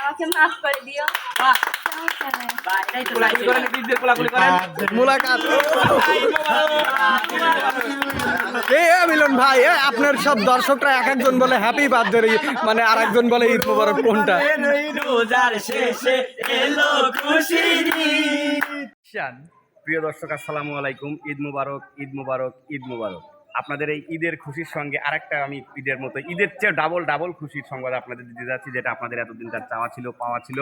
আমাকে মাফ করে দিও। মিলন ভাই আপনার সব দর্শকরা এক একজন বলে হ্যাপি বার্থডে মানে আর একজন বলে ঈদ মুবারক কোনটা? প্রিয় দর্শক আসসালামু আলাইকুম। ঈদ মুবারক ঈদ মুবারক ঈদ মুবারক। আপনাদের এই ঈদের খুশির সঙ্গে আরেকটা আমি ঈদের মতো, ঈদের চেয়ে ডাবল ডাবল খুশির সংবাদ আপনাদের দিতে যাচ্ছি, যেটা আপনাদের এতদিন তার চাওয়া ছিল, পাওয়া ছিল।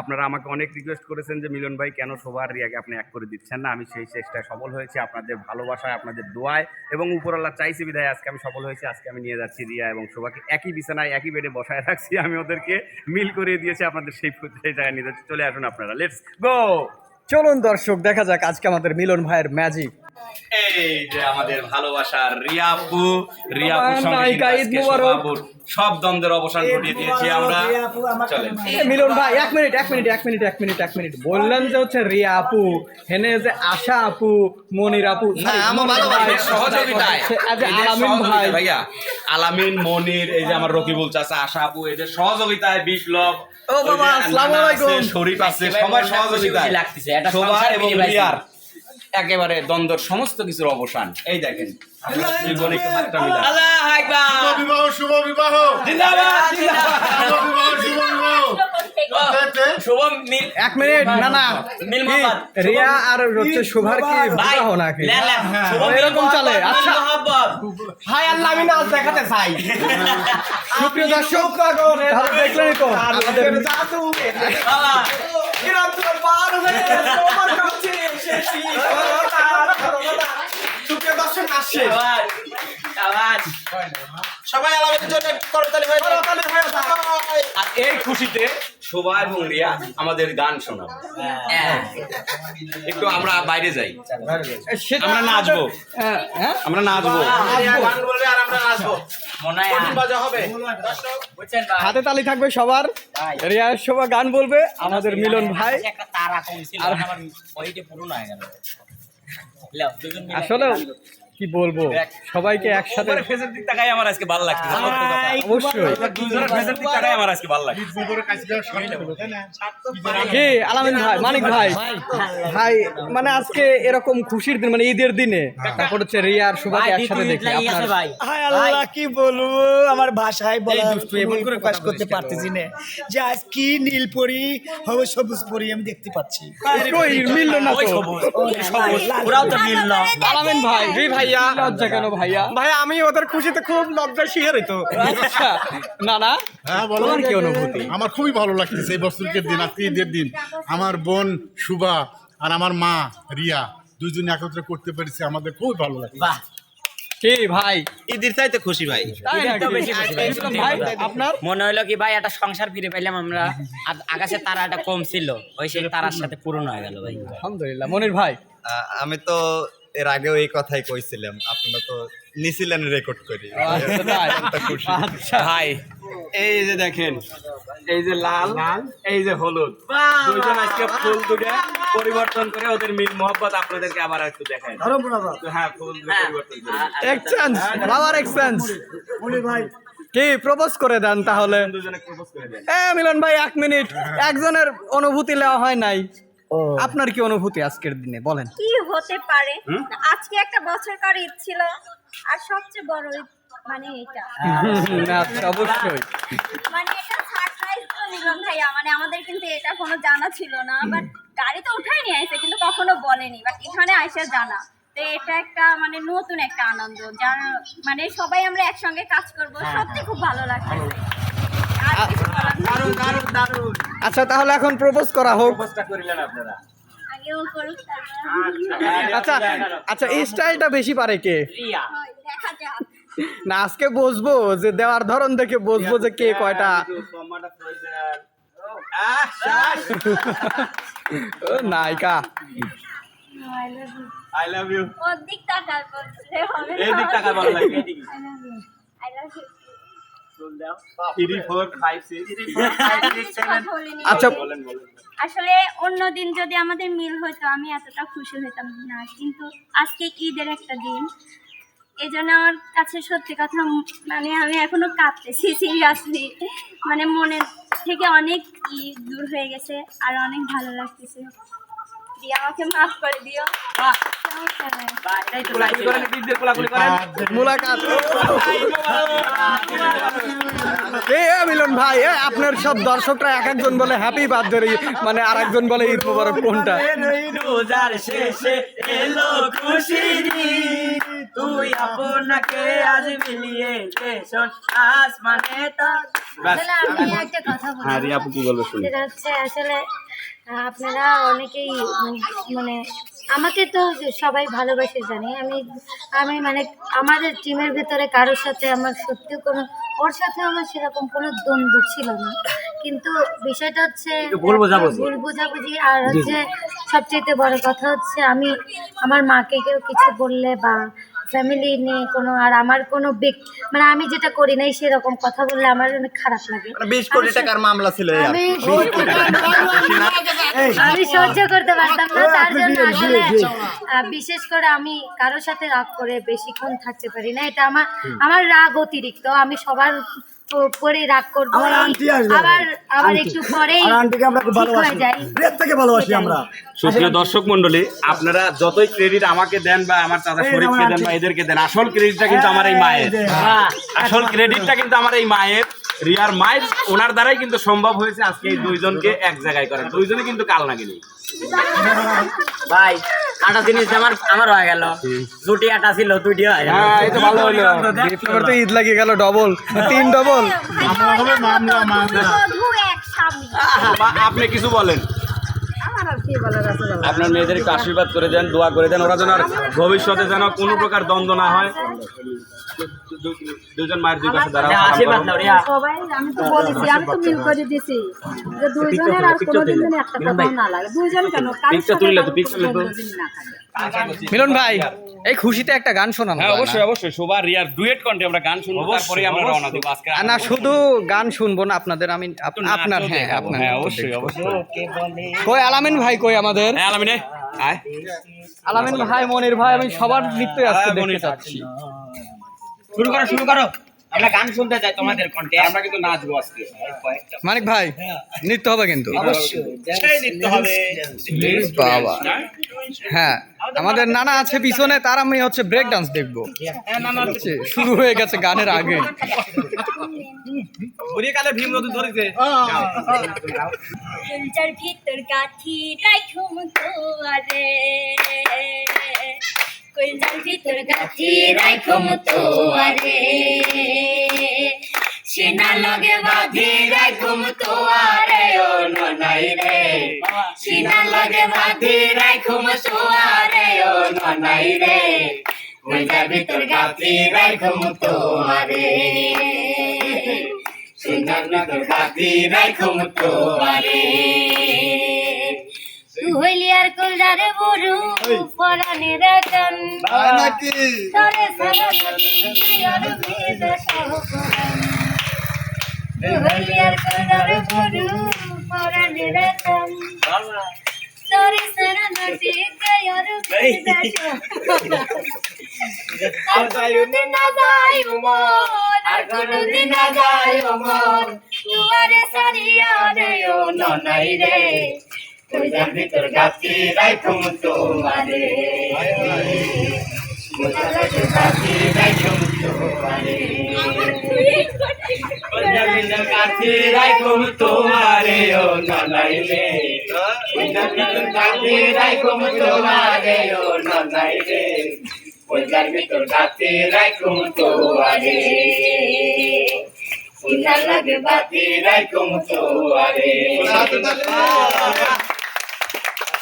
আপনারা আমাকে অনেক রিকোয়েস্ট করেছেন যে, মিলন ভাই, কেন সবার রিয়াকে আপনি এক করে দিচ্ছেন না? আমি সেই চেষ্টায় সফল হয়েছি, আপনাদের ভালোবাসায়, আপনাদের দোয়ায়, এবং উপরওয়ালা চাইছি বিদায় আজকে আমি সফল হয়েছি, আজকে আমি নিয়ে যাচ্ছি রিয়া এবং শোভাকে। একই বিছানায়, একই বেডে বসায় রাখছি, আমি ওদেরকে মিল করিয়ে দিয়েছি, আপনাদের সেই সেই জায়গায় নিয়ে যাচ্ছি। চলে আসুন আপনারা লেটস গো চলুন দর্শক, দেখা যাক আজকে আমাদের মিলন ভাইয়ের ম্যাজিক এই যে আমাদের ভালোবাসার রিয়াপু রিয়াপুর আমার সঙ্গে সব দ্বন্দ্বের অবসান ঘটিয়ে দিয়েছি আমরা। চলেন। মিলন ভাই এক মিনিট এক মিনিট এক মিনিট এক মিনিট এক মিনিট। বললেন যে হচ্ছে রিয়া আপু হেনে যে আশা আপু মনির আপু। আমার সহযোগিতায়। এই যে আলামিন ভাই। ভাইয়া আলামিন মনির এই যে আমার রকিবুল চাচা আশা আপু এদের সহযোগিতায় বিপ্লব ও বাবা, আসসালামু আলাইকুম। শরীফ আছে সবার সহযোগিতায়। লাগতেছে, একটা শোভা সংসার এবং রিয়ার। একেবারে দ্বন্দ্বের সমস্ত কিছুর অবসান। এই দেখেন শুভ বিবাহ এক মিনিট না না। মিল কি, মোহাম্মদ। রিয়া আর হচ্ছে শোভার কি বিবাহ নাকি এরকম চলে আচ্ছা। হাই আল্লাহ আমি নাচ দেখাতে চাই। সুপ্রিয় দর্শক তো আমাদের সবাই আলামিনের জন্য করতালি হয়ে যাক। আর এই খুশিতে শোভা এবং রিয়া আমাদের গান শোনাবে। হ্যাঁ। একটু আমরা বাইরে যাই। আমরা নাচবো। আমরা নাচবো? হাতে তালি থাকবে সবার। রিয়া শোভা গান বলবে আমাদের মিলন ভাই। আসলে। কি বলব? সবাইকে একসাথে ফেসের দিক তাকাই আমার আজকে ভালো লাগছে অবশ্যই। দুজনের ফেসের দিক তাকাই আমার আজকে ভালো লাগছে। কি? আলামিন ভাই মানিক ভাই। ভাই মানে আজকে এরকম খুশির দিন মানে ঈদের দিনে। তারপর হচ্ছে রিয়া আর ভাই একসাথে দেখে আপনার ভাই। হায় আল্লাহ কি বলব? আমার ভাষায় বলা প্রকাশ করতে পারতেছি না। যে আজ কি নীল পরি হবে সবুজ পরি আমি দেখতে পাচ্ছি। কই মিললো না তো? ওরাও তো মিল না আলামিন ভাই জি ভাইয়া। লজ্জা কেন ভাইয়া? ভাই আমি ওদের খুশিতে খুব লজ্জা শিখে হইতো। আচ্ছা না না হ্যাঁ বলো। কি অনুভূতি? আমার খুবই ভালো লাগতেছে এই বছরকের দিন আজকে ঈদের দিন। আমার বোন শুভা আর আমার মা রিয়া দুজন একত্রে করতে পেরেছে আমাদের খুবই ভালো লাগছে। কি ভাই? ঈদের চাইতে খুশি ভাই। আপনার? মনে হলো কি ভাই একটা সংসার ফিরে পাইলাম আমরা। আর আকাশে তারাটা কম ছিল ওই সেই তারার সাথে পূরণ হয়ে গেল ভাই। আলহামদুলিল্লাহ মনির ভাই। আমি তো এর আগেও এই কথাই কইছিলাম আপনারা তো নিছিলেন রেকর্ড করি। আচ্ছা, আচ্ছা। ভাই এই যে দেখেন এই যে লাল এই যে হলুদ দুইজন আজকে ফুল দুটো পরিবর্তন করে ওদের মিল মোহব্বত আপনাদেরকে আবার একটু দেখায় হ্যাঁ ফুল পরিবর্তন এক্সচেঞ্জ ফ্লাওয়ার এক্সচেঞ্জ কি প্রপোজ করে দেন তাহলে? দুজনে প্রপোজ করে দেন। এ মিলন ভাই এক মিনিট। একজনের অনুভূতি নেওয়া হয় নাই। আপনার কি অনুভূতি আজকের দিনে? বলেন। কি হতে পারে? আজকে একটা বছর কর ঈদ ছিল। আর সবচেয়ে বড় ঈদ মানে এটা। আচ্ছা, অবশ্যই। মানে এটা সারপ্রাইজ তো নিলাম ভাইয়া। মানে আমাদের কিন্তু এটা কোনো জানা ছিল না। বাট গাড়ি তো উঠাই নিয়ে আসে কিন্তু কখনো বলেনি। বাট এখানে আইসা জানা। তো এটা একটা মানে নতুন একটা আনন্দ। যার মানে সবাই আমরা একসঙ্গে কাজ করব। সত্যি খুব ভালো লাগছে আর কিছু বলার নেই। আচ্ছা তাহলে এখন প্রপোজ করা হোক। প্রপোজটা করিলেন আপনারা। আগেও করুক তারপরে আচ্ছা আচ্ছা এই স্টাইলটা বেশি পারে কে? না আজকে বসবো যে দেওয়ার ধরন দেখে বসবো যে কে কয়টা। ও, নায়িকা। আই লাভ ইউ ওর দিক তাকার বলছে হবে এই দিক টাকা ভালো লাগে আই লাভ ইউ আচ্ছা আসলে অন্য দিন যদি আমাদের মিল হতো আমি এতটা খুশি হইতাম না কিন্তু আজকে ঈদের একটা দিন? এই জন্য আমার কাছে সত্যি কথা মানে আমি এখনও কাঁদতেছি সিরিয়াসলি মানে মনে থেকে অনেক ই দূর হয়ে গেছে আর অনেক ভালো লাগতেছে। দিয়ে আমাকে মাফ করে দিও। মিলন ভাই আপনার সব দর্শকরা এক একজন বলে হ্যাপি বার্থডে মানে আর একজন বলে ঈদ মোবারক কোনটা? রোজার শেষে এলো খুশির তুই আপনাকে আজ মিলিয়ে দেশন আসমানে তার আমি একটা কথা বলি হ্যাঁ বলব আসলে আপনারা অনেকেই মানে আমাকে তো সবাই ভালোবাসে জানি। আমি আমি মানে আমাদের টিমের ভেতরে কারোর সাথে আমার সত্যি কোনো ওর সাথে আমার সেরকম কোনো দ্বন্দ্ব ছিল না। কিন্তু বিষয়টা হচ্ছে ভুল বোঝাবুঝি। আর হচ্ছে সবচেয়ে বড় কথা হচ্ছে আমি আমার মাকে কেউ কিছু বললে বা ফ্যামিলি নিয়ে কোনো আর আমার কোনো ব্যক্তি মানে আমি যেটা করি নাই সেরকম কথা বললে আমার অনেক খারাপ লাগে। মানে বিশ কোটি টাকার মামলা ছিল আমি আমি সহ্য করতে পারতাম না তার জন্য আসলে বিশেষ করে আমি কারোর সাথে রাগ করে বেশিক্ষণ থাকতে পারি না। এটা আমার আমার রাগ অতিরিক্ত আমি সবার উপরে রাগ করব আমার আন্টি আসবে। আবার আবার একটু পরেই আর আন্টিকে আমরা খুব ভালোবাসি। থেকে ভালোবাসি আমরা। সুপ্রিয় দর্শক মন্ডলী আপনারা যতই ক্রেডিট আমাকে দেন বা আমার চাচা শরীফকে দেন বা এদেরকে দেন আসল ক্রেডিটটা কিন্তু আমার এই মায়ের। আসল ক্রেডিটটা কিন্তু আমার এই মায়ের। রিয়ার মায়ের ওনার দ্বারাই কিন্তু সম্ভব হয়েছে আজকে এই দুইজনকে এক জায়গায় করেন দুইজনে কিন্তু কাল নাগিনি। ভাই আটা জিনিস আমার আমার হয়ে গেল। দুটি আটা ছিল দুটি হয়ে গেল। হ্যাঁ এই তো ভালো হলো। গিফট তো ঈদ লাগে গেল ডবল তিন ডবল আমরা হবে মামলা মামলা। আপনি কিছু বলেন। আপনার মেয়েদেরকে একটু আশীর্বাদ করে দেন দোয়া করে দেন ওরা যেন আর ভবিষ্যতে যেন কোনো প্রকার দ্বন্দ্ব না হয়। দুজন মায়ের দুই পাশে দাঁড়াও সালাম আশীর্বাদ করো। দাও রিয়া। সবাই আমি তো বলেছি আমি তো মিল করে দিছি যে দুইজনের আর কোনোদিন একটা কথা না লাগে। দুইজন কেন? পিকটা তুললে তো দিন না থাকে মিলন ভাই এই খুশিতে একটা গান শোনান হ্যাঁ অবশ্যই অবশ্যই শোভা রিয়ার ডুয়েট কন্টে আমরা গান শুনব তারপরে আমরা রওনা দেবো আজকে না শুধু গান শুনব না আপনাদের আমি আপনার হ্যাঁ। আপনার হ্যাঁ অবশ্যই অবশ্যই। কই আলামিন ভাই কই আমাদের? হ্যাঁ আলামিনে আয়। আলামিন ভাই মনির ভাই আমি সবার নৃত্যই আজকে দেখতে। চাচ্ছি। শুরু করো শুরু করো। আমরা গান শুনতে চাই তোমাদের কণ্ঠে। আমরা কিন্তু নাচবো আজকে। মানিক ভাই নৃত্য হবে কিন্তু। বাবা। হ্যাঁ আমাদের নানা আছে পিছনে তার আমি হচ্ছে ব্রেক ডান্স দেখব। শুরু হয়ে গেছে গানের আগে। কালে ভীম নদী ধরেছে। ভিতর রাখুম তোয়ারে গুলজার ভিতর গাথি রাখুম তোয়ারে। সিনা লগে বাঁধি রাখুম তোয়ারে, ও ননাই রে। সিনা লগে বাঁধি রাখুম তোয়ারে, ও ননাই রে। গুলজার ভিতর গাথি রাখুম তোয়ারে। সিনার ভিতর গাথি রাখুম তোয়ারে। তু হইলি আর কলজারে বড়ু পরাণে রাতন তরে আর হইলি আর কলজারে পরাণে রাতন তরে সালামতি আর মেদে আর কোনদিন না যাই উমর আর কোনদিন না যাই উমর তোমারে সারিয়া রে ও ননাই রে তোর রাখুম তোমারে। গাছি রাখুম তোমারে। গাছি রাখুম তোমারে, ও ননাই রে। গাছি রাখুম তোমারে, ও ননাই রে। ওইটার ভিতর গাছে রাখুম তোয়ারে সুন্দর লাগে বাতি রাখুম তোয়ারে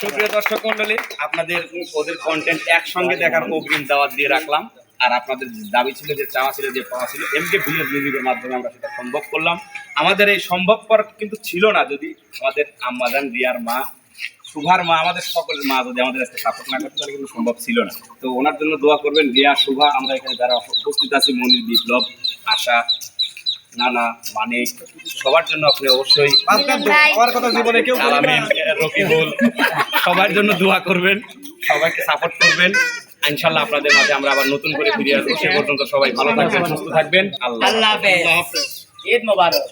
সুপ্রিয় দর্শক মন্ডলী আপনাদের ওদের কন্টেন্ট একসঙ্গে দেখার অগ্রিম দাওয়াত দিয়ে রাখলাম। আর আপনাদের দাবি ছিল যে চাওয়া ছিল যে পাওয়া ছিল এমকে ভিলেজ মিউজিকের মাধ্যমে আমরা সেটা সম্ভব করলাম। আমাদের এই সম্ভবপর কিন্তু ছিল না যদি আমাদের আম্মাজান রিয়ার মা শুভার মা আমাদের সকলের মা যদি আমাদের একটা সাপোর্ট না করতে তাহলে কিন্তু সম্ভব ছিল না। তো ওনার জন্য দোয়া করবেন রিয়া শুভা আমরা এখানে যারা উপস্থিত আছি মনির বিপ্লব আশা নানা মানে সবার জন্য আপনি অবশ্যই আমার কথা জীবনে কেউ আলামিন রকিবুল সবার জন্য দোয়া করবেন সবাইকে সাপোর্ট করবেন। ইনশাল্লাহ আপনাদের মাঝে আমরা আবার নতুন করে ফিরে আসব। সে পর্যন্ত সবাই ভালো থাকবেন সুস্থ থাকবেন। আল্লাহ আল্লাহ হাফেজ। ঈদ মোবারক।